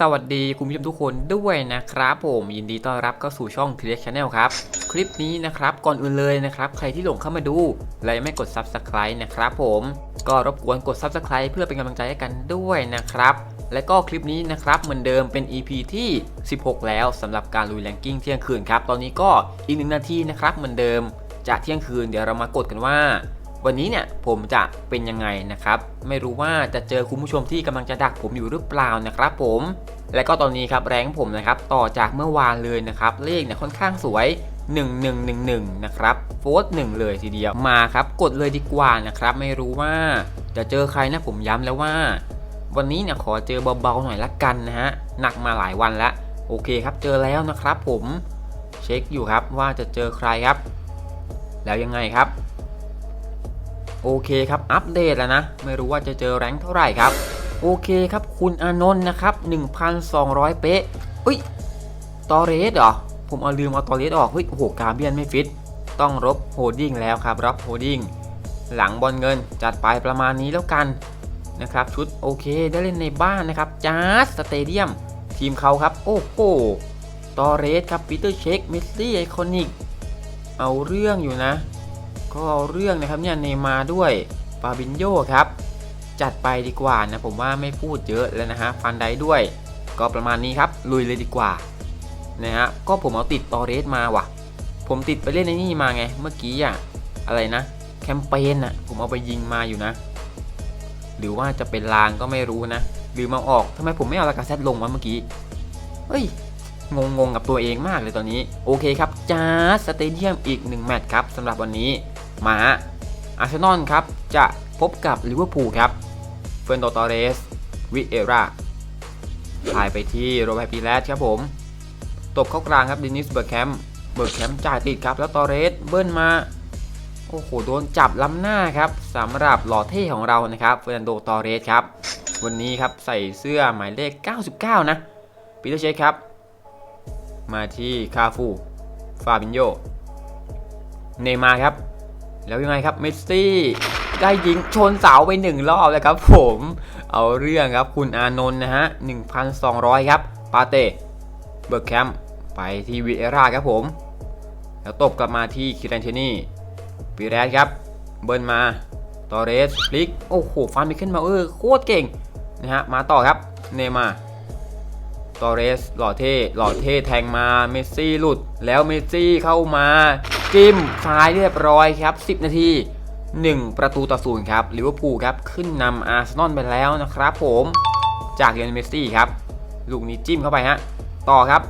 สวัสดีคุณผู้ชมทุกคนด้วยนะครับผมยินดีต้อนรับเข้าสู่ช่อง t ท e ช Channel ครับ คลิปนี้นะครับก่อนอื่นเลยนะครับ ใครที่หลงเข้ามาดูและยังไม่กด Subscribe นะครับผมก็รบกวนกด Subscribe เพื่อเป็นกำลังใจให้กันด้วยนะครับและก็คลิปนี้นะครับเหมือนเดิมเป็น EP ที่ 16 แล้วสำหรับการลุยแรงกิ้งเที่ยงคืนครับตอนนี้ก็อีกหนึ่งนาทีนะครับเหมือนเดิมจะเที่ยงคืนเดี๋ยวเรามากดกันว่า วันนี้เนี่ยผมจะเป็นยังไงนะครับ ไม่รู้ว่าจะเจอคุณผู้ชมที่กำลังจะดักผมอยู่หรือเปล่านะครับผม และก็ตอนนี้ครับแรงผมนะครับต่อจากเมื่อวานเลยนะครับเลขเนี่ยค่อนข้างสวย 1111 นะครับโฟร์หนึ่งเลยทีเดียวมาครับกดเลยดีกว่านะครับ ไม่รู้ว่าจะเจอใครนะผมย้ำแล้วว่า วันนี้เนี่ยขอเจอเบาๆหน่อยละกันนะฮะหนักมาหลายวันแล้วโอเคครับเจอแล้วนะครับผมเช็คอยู่ครับว่าจะเจอใครครับ แล้วยังไงครับ โอเคครับ อัปเดตแล้วนะ ไม่รู้ว่าจะเจอแรงเท่าไหร่ครับ โอเคครับคุณอานนท์นะครับ 1,200 เป๊ะเอ้ย ตอเรสเหรอ ผมเอาลืมเอาตอเรสออก เฮ้ย โอ้โห กาเบียนไม่ฟิต ต้องรบโฮดดิ้งแล้วครับ รับโฮดดิ้ง หลังบอลเงินจัดไปประมาณนี้แล้วกันนะครับ ชุดโอเคได้เล่นในบ้านนะครับจาร์สเตเดียม ทีมเขาครับ โอ้โห ตอเรสครับปีเตอร์เช็คเมสซี่ ไอคอนิก เอาเรื่องอยู่นะ ก็เอาเรื่องนะครับเนี่ยเนมาด้วยฟาบินโยครับ จัดไปดีกว่านะผมว่าไม่พูดเยอะแล้วนะฮะฟันไดด้วย ก็ประมาณนี้ครับลุยเลยดีกว่านะฮะก็ผมเอาติดตอเรสมาว่ะ ผมติดไปเล่นในนี่มาไง เมื่อกี้อะอะไรนะแคมเปญอะผมเอาไปยิงมาอยู่นะ หรือว่าจะเป็นลางก็ไม่รู้นะหรือมาออกทำไมผมไม่เอาลากาเซตลงวะเมื่อกี้เฮ้ยงงงกับตัวเองมากเลยตอนนี้ โอเคครับจ้าสเตเดียมอีก1แมตช์ครับสำหรับวันนี้ มาอาร์เซนอลครับ จะพบกับลิเวอร์พูลครับ เฟรนโดตอเรส วิเอราถ่ายไปที่โรเบร์ปีแรสครับผม ตบเข้ากลางครับดินิสเบิร์กแคมป์เบิร์กแคมป์จ่ายติดครับ แล้วตอเรสเบิ้ลมา โอ้โห โดนจับล้ำหน้าครับสำหรับหล่อเท่ของเรานะครับเฟรนโดตอเรสครับ วันนี้ครับใส่เสื้อหมายเลข 99 นะปีเตอร์เชคครับ มาที่คาฟู ฟาบินโย เนมาครับ แล้วยังไงครับเมสซี่ได้ยิงชนเสาไปหนึ่งรอบแล้วครับผมเอาเรื่องครับคุณอานนท์นะฮะ 1,200 ครับ ปาเต้เบิร์กแคมป์ไปที่วิเอราครับผม แล้วตบกลับมาที่คิรันเทนี่ปีแรดครับ เบิร์นมา ตอเรสพลิก โอ้โหฟันไปขึ้นมาเออโคตรเก่งนะฮะ มาต่อครับ เนมาร์ตอเรส หล่อเท่ หล่อเท่แทงมา เมสซี่หลุด แล้วเมสซี่เข้ามา จิ้มซ้ายเรียบร้อยครับ 10 นาที 1 ประตูต่อศูนย์ครับลิเวอร์พูลครับขึ้นนำอาร์เซนอลไปแล้วนะครับผมจากเรียนเมสซี่ครับ ลูกนี้จิ้มเข้าไปฮะต่อครับ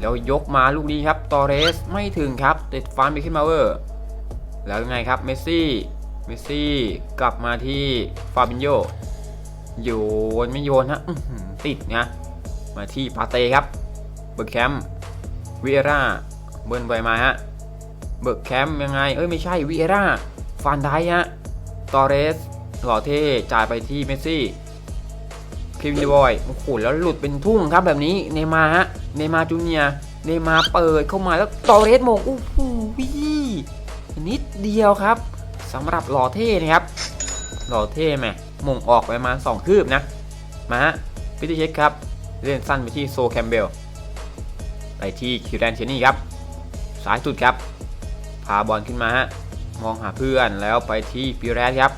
แล้วยกมาลูกนี้ครับตอเรสไม่ถึงครับติดฟันไปขึ้นมาเวอร์ แล้วยังไงครับเมสซี่เมสซี่กลับมาที่ฟาบินโยโยนไม่โยนฮะติดนะมาที่ปาเต้ครับเบิร์แคมป์วิเอร่าเบิร์นไปมาฮะ เบิร์กแคมป์ยังไง เอ้ยไม่ใช่วิเอร่าฟานไดฮะตอเรสหล่อเท่จ่ายไปที่เมสซี่คิมดีบอยโอ้โหแล้วหลุดเป็นทุ่งครับแบบนี้เนมาฮะเนมาจูเนียเนมาเปิดเข้ามาแล้วตอเรสมงโอ้โหนิดเดียวครับสำหรับหล่อเท่นะครับหล่อเท่แหมมงออกไปมาสองคืบนะ มาฮะพิธีเช็คครับเล่นสั้นไปที่โซแคมเบลไปที่คิวแรนเชนี่ครับ สายสุดครับ พาบอลขึ้นมาฮะมองหาเพื่อนแล้วไปที่ปีแรสครับ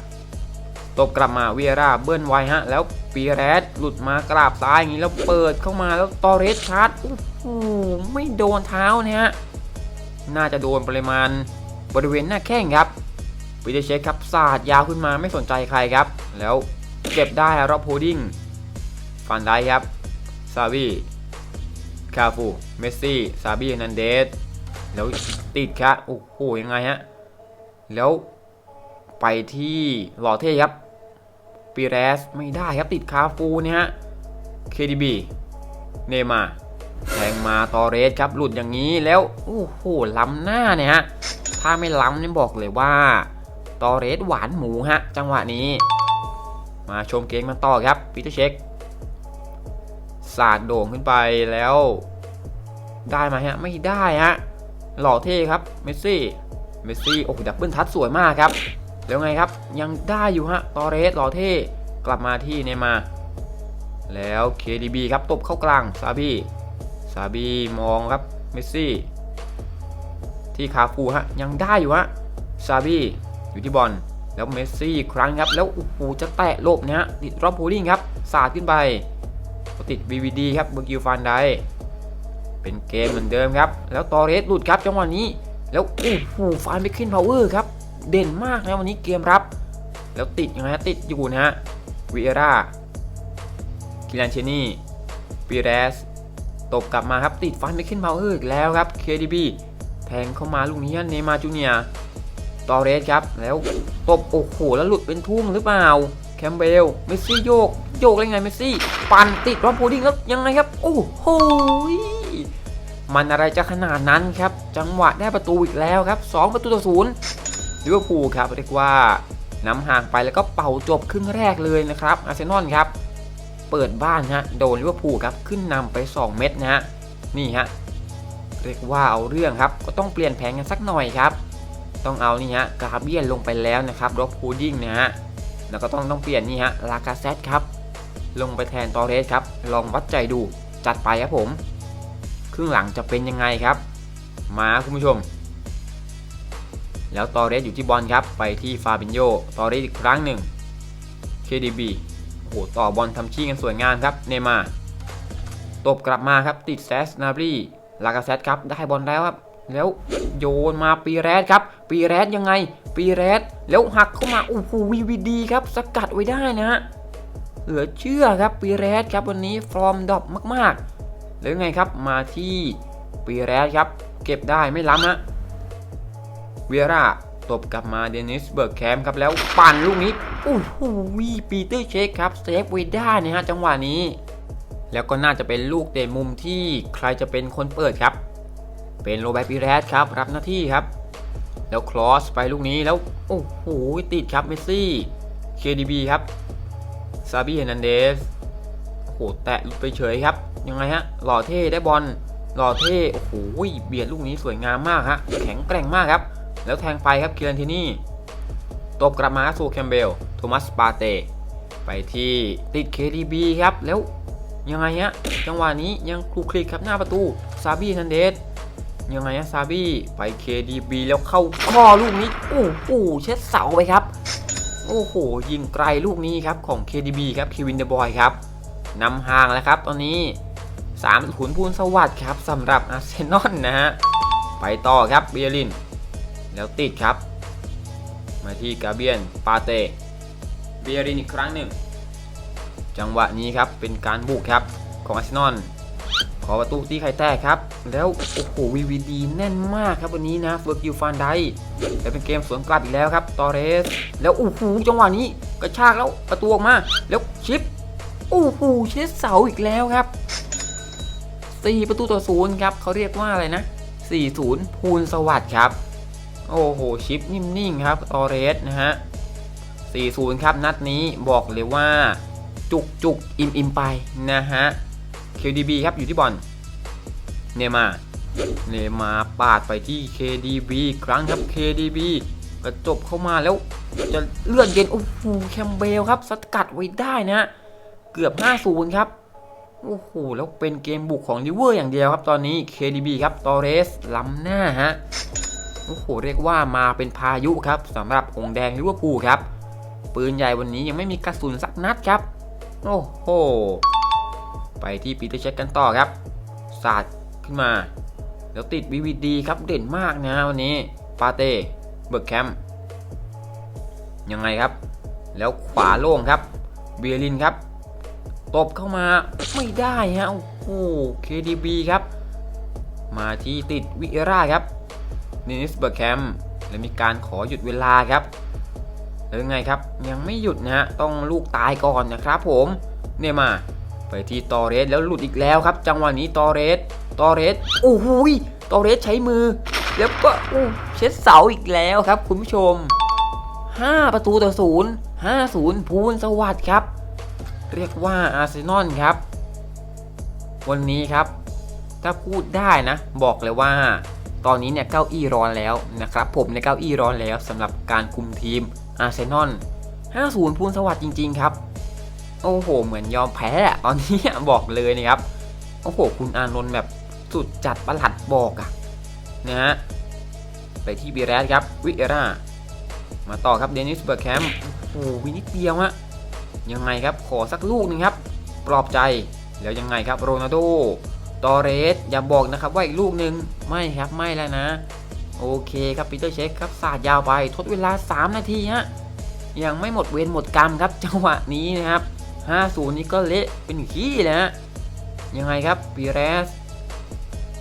ตบกลับมาเวียร่าเบิ้ลไวฮะ แล้วปีแรสหลุดมากราบซ้ายอย่างนี้แล้วเปิดเข้ามาแล้วตอเรสชาร์จโอ้โหไม่โดนเท้านะฮะน่าจะโดนปริมาณบริเวณหน้าแข้งครับปีเตอร์เชคครับสาดยาวขึ้นมาไม่สนใจใครครับ แล้วเก็บได้รอบโฮดดิ้งฟันได้ครับซาบีคาฟูเมสซี่ซาบีนันเดส แล้วติดครับโอ้โหยังไงฮะ แล้วไปที่หล่อเท่ครับปีเรสไม่ได้ครับติดคาฟูเนี่ยฮะ KDB เนมาแทงมาตอเรสครับหลุดอย่างนี้แล้วโอ้โหล้ำหน้าเนี่ยฮะ ถ้าไม่ล้ำนี่บอกเลยว่าตอเรสหวานหมูฮะ จังหวะนี้ มาชมเกมมันต่อครับปีเตอร์เช็คสาดโด่งขึ้นไปแล้ว ได้ไหมฮะ ไม่ได้ฮะ หล่อเท่ครับเมสซี่เมสซี่โอ้โหดับเบิลทัชสวยมากครับ แล้วไงครับยังได้อยู่ฮะตอเรสหล่อเท่กลับมาที่เนมา แล้ว KDB ครับตบเข้ากลางซาบีซาบีมองครับเมสซี่ที่คาฟูฮะยังได้อยู่ฮะซาบีอยู่ที่บอลแล้วเมสซี่ครั้งครับ แล้วโอ้โหจะแตะโลบเนะฮะติดรอบโพลิ่งครับสาดขึ้นไปติด VVD ครับเบอร์กิวฟันได เป็นเกมเหมือนเดิมครับ แล้วตอเรสหลุดครับจังหวะนี้ แล้วโอ้โหฟานไปขึ้นพาวเวอร์ครับ เด่นมากนะวันนี้เกมรับ แล้วติดยังไงฮะติดอยู่นะฮะวิเอร่าคิลันเชนี่ปีเรสตบกลับมาครับติดฟันไปขึ้นพาวเวอร์อีกแล้วครับ KDB แทงเข้ามาลูกนี้ฮะเนยมาจูเนียตอเรสครับ แล้วตบโอ้โหแล้วหลุดเป็นทุ่งหรือเปล่า แคมเบลเมสซี่โยก โยกได้ไงเมสซี่ ปั่นติดรอบโพดิ้งแล้วยังไงครับ โอ้โห มันอะไรจะขนาดนั้นครับ จังหวะได้ประตูอีกแล้วครับ 2 ประตูต่อศูนย์ลิเวอร์พูลครับเรียกว่านำห่างไปแล้วก็เป่าจบครึ่งแรกเลยนะครับอาร์เซนอลครับ เปิดบ้านฮะโดนลิเวอร์พูลครับขึ้นนำไป 2 เม็ดนะฮะนี่ฮะเรียกว่าเอาเรื่องครับก็ต้องเปลี่ยนแผนกันสักหน่อยครับ ต้องเอานี่ฮะกราเบียนลงไปแล้วนะครับร็อกพูดิ้งนะฮะแล้วก็ต้องต้องเปลี่ยนนี่ฮะลากาเซตครับลงไปแทนตอเรสครับลองวัดใจดูจัดไปครับผม ครึ่งหลังจะเป็นยังไงครับ มาคุณผู้ชม แล้วตอเรสอยู่ที่บอลครับ ไปที่ฟาบินโยตอเรสอีกครั้งหนึ่ง KDB โอ้โหต่อบอลทำชี้กันสวยงามครับเนมาตบกลับมาครับติดแซสนาบรีลากาเซตครับได้บอลแล้วครับแล้วโยนมาปีแรดครับ ปีแรดยังไง ปีแรดแล้วหักเข้ามาโอ้โหวีวีดีครับสกัดไว้ได้นะฮะเหลือเชื่อครับปีแรดครับวันนี้ฟอร์มดรอปมากๆ แล้วไงครับมาที่ปีแรดครับ เก็บได้ไม่ล้ำนะเวียร่าตบกลับมาเดนิสเบิร์กแคมป์ครับแล้วปั่นลูกนี้โอ้โหปีเตอร์เชคครับเซฟไว้ได้นะฮะจังหวะนี้ แล้วก็น่าจะเป็นลูกเตะมุมที่ใครจะเป็นคนเปิดครับ เป็นโรเบร์ตปีแรดครับรับหน้าที่ครับ แล้วครอสไปลูกนี้แล้วโอ้โหติดครับเมสซี่ KDB ครับซาบีเฮนันเดส โอ้โหแตะหลุดไปเฉยครับยังไงฮะหล่อเท่ได้บอลหล่อเท่โอ้โหเบียดลูกนี้สวยงามมากฮะแข็งแกร่งมากครับ แล้วแทงไปครับเคียนทีนี่ตบกลับมาสู่แคมเบลโทมัสปาเตไปที่ติด KDB ครับแล้วยังไงฮะจังหวะนี้ยังคลุกคลิกครับหน้าประตูซาบีเฮนันเดสยังไงฮะซาบี้ไป KDB แล้วเข้าข้อลูกนี้โอ้โหเช็ดเสาไปครับ โอ้โหยิงไกลลูกนี้ครับของ KDB ครับเควินเดบอยครับ นำห่างแล้วครับ ตอนนี้3ขุนพูนสวัสดิ์ครับสำหรับอาร์เซนอลนะฮะ ไปต่อครับเบียริน แล้วติดครับ มาที่กาเบียนปาเตเบียรินอีกครั้งหนึ่ง จังหวะนี้ครับเป็นการบุกครับของอาร์เซนอลขอประตูตีไข่แตกครับ แล้วโอ้โหวีวีดีแน่นมากครับวันนี้นะเฟอร์กิวฟานไดแล้วเป็นเกมสวนกลับอีกแล้วครับตอเรส แล้วโอ้โหจังหวะนี้กระชากแล้วประตูออกมา แล้วชิป โอ้โหเช็ดเสาอีกแล้วครับ4ประตูต่อศูนย์ครับเขาเรียกว่าอะไรนะ4-0ภูลสวัสดิ์ครับ โอ้โหชิปนิ่งๆครับตอเรสนะฮะ4-0ครับนัดนี้บอกเลยว่าจุกจุกอิ่มอิ่มไปนะฮะ KDB ครับอยู่ที่บอลเนมาเนมาปาดไปที่ KDB ครั้งครับ KDB กระจบเข้ามาแล้วจะเลือดเย็นโอ้โหแคมเบลครับสกัดไว้ได้นะ เกือบ 5-0 ครับ โอ้โห แล้วเป็นเกมบุกของลิเวอร์อย่างเดียวครับ ตอนนี้ KDB ครับ ตอเรส ล้ำหน้าฮะ โอ้โห เรียกว่ามาเป็นพายุครับสำหรับองแดงลิเวอร์พูลครับ ปืนใหญ่วันนี้ยังไม่มีกระสุนสักนัดครับ โอ้โห ไปที่ปีเตอร์เช็คกันต่อครับ สาดขึ้นมา แล้วติด VVD ครับ เด่นมากนะวันนี้ ปาเต้เบิร์กแคมยังไงครับ แล้วขวาโล่งครับเบียรินครับ ตบเข้ามาไม่ได้ฮะโอ้โห KDB ครับ มาที่ติดวิเอราครับนินิสเบิร์แคมแล้วมีการขอหยุดเวลาครับแล้วยังไงครับยังไม่หยุดนะฮะต้องลูกตายก่อนนะครับผมเนี่ยมาไปที่ตอเรสแล้วหลุดอีกแล้วครับ จังหวะนี้ตอเรสตอเรสโอ้โหตอเรสใช้มือ แล้วก็อู้เช็ดเสาอีกแล้วครับคุณผู้ชม 5 ประตูต่อศูนย์5 0พูนสวัสดิ์ครับ เรียกว่าอาร์เซนอลครับ วันนี้ครับถ้าพูดได้นะ บอกเลยว่า ตอนนี้เนี่ยเก้าอี้ร้อนแล้วนะครับผมในเก้าอี้ร้อนแล้วสำหรับการคุมทีมอาร์เซนอล50พูนสวัสดิ์จริง ๆ ครับ โอ้โห เหมือนยอมแพ้อะตอนนี้บอกเลยนะครับ โอ้โห คุณอานนท์แบบสุดจัดประหลัดบอกอะนะฮะไปที่บีแรสครับ วิเอร่า มาต่อครับเดนิสเบอร์แคมป์โอ้โหวินิดเดียวฮะ ยังไงครับขอสักลูกหนึงครับ ปลอบใจแล้วยังไงครับโรนัลโดตอเรสอย่าบอกนะครับว่าอีกลูกหนึ่งไม่ครับไม่แล้วนะ โอเคครับปีเตอร์เช็คครับสาดยาวไปทดเวลา 3 นาทีฮะยังไม่หมดเวรหมดกรรมครับจังหวะนี้นะครับ5-0นี่ก็เละเป็นขี้เลยฮะยังไงครับปีเรส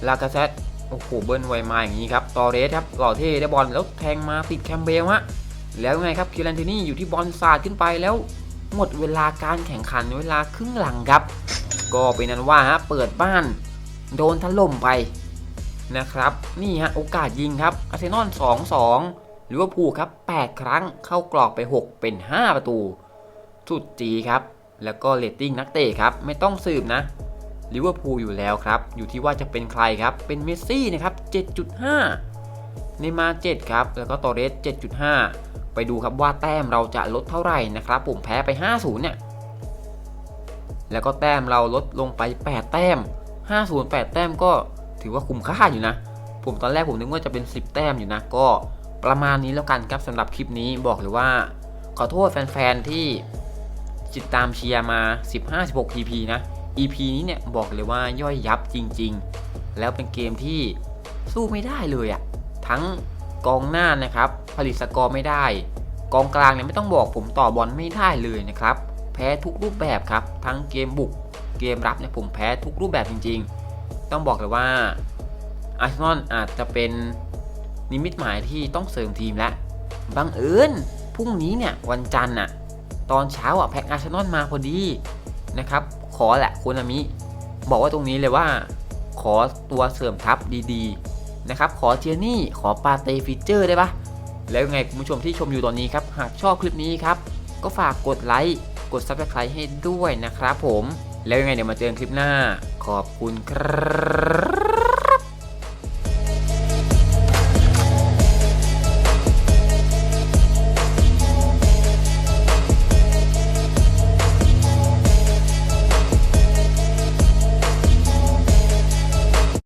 ลากาเซตโอ้โหเบิ้ลไวมาอย่างนี้ครับตอเรสครับหล่อเท่ได้บอลแล้วแทงมาติดแคมเบลฮะแล้วไงครับคิรันตินี่อยู่ที่บอลสาดขึ้นไปแล้ว หมดเวลาการแข่งขันเวลาครึ่งหลังครับ ก็เป็นนั้นว่าฮะเปิดบ้านโดนถล่มไปนะครับ นี่ฮะโอกาสยิงครับอาร์เซนอล2-2ลิเวอร์พูครับ 8 ครั้งเข้ากรอบไป 6 เป็น 5 ประตู สุดจีครับ แล้วก็เรตติ้งนักเตะครับ ไม่ต้องสืบนะลิเวอร์พูลอยู่แล้วครับ อยู่ที่ว่าจะเป็นใครครับ เป็นเมสซี่นะครับ 7.5ในมาร์7ครับ แล้วก็ตอเรส7.5 ไปดูครับว่าแต้มเราจะลดเท่าไหร่นะครับผมแพ้ไป 50เนี่ยแล้วก็แต้มเราลดลงไป 8 แต้ม 50 8 แต้มก็ถือว่าคุ้มค่าอยู่นะ ผมตอนแรกผมนึกว่าจะเป็น 10 แต้มอยู่นะ ก็ประมาณนี้แล้วกันครับสำหรับคลิปนี้บอกเลยว่า ขอโทษแฟนๆที่ติดตามเชียร์มา 15-16 EP นะ EP นี้เนี่ยบอกเลยว่าย่อยยับจริง ๆ แล้วเป็นเกมที่สู้ไม่ได้เลยอะทั้ง กองหน้านะครับ ผลิตสกอร์ไม่ได้ กองกลางเนี่ยไม่ต้องบอกผมต่อบอลไม่ได้เลยนะครับ แพ้ทุกรูปแบบครับ ทั้งเกมบุก เกมรับเนี่ยผมแพ้ทุกรูปแบบจริง ๆ ต้องบอกเลยว่าอาร์เซนอลอาจจะเป็นนิมิตหมายที่ต้องเสริมทีมแล้วบังเอิญพรุ่งนี้เนี่ยวันจันทร์น่ะตอนเช้าอะแพ็กอาร์เซนอลมาพอดีนะครับ ขอแหละคุณอามิ บอกว่าตรงนี้เลยว่า ขอตัวเสริมทัพดีๆ นะครับ ขอเทียนี่ ขอปาเตฟีเจอร์ได้ปะแล้วไงคุณผู้ชมที่ชมอยู่ตอนนี้ครับ หากชอบคลิปนี้ครับ ก็ฝากกดไลค์กด Subscribe ให้ด้วยนะครับผม แล้วยังไงเดี๋ยวมาเจอกันคลิปหน้า ขอบคุณครับ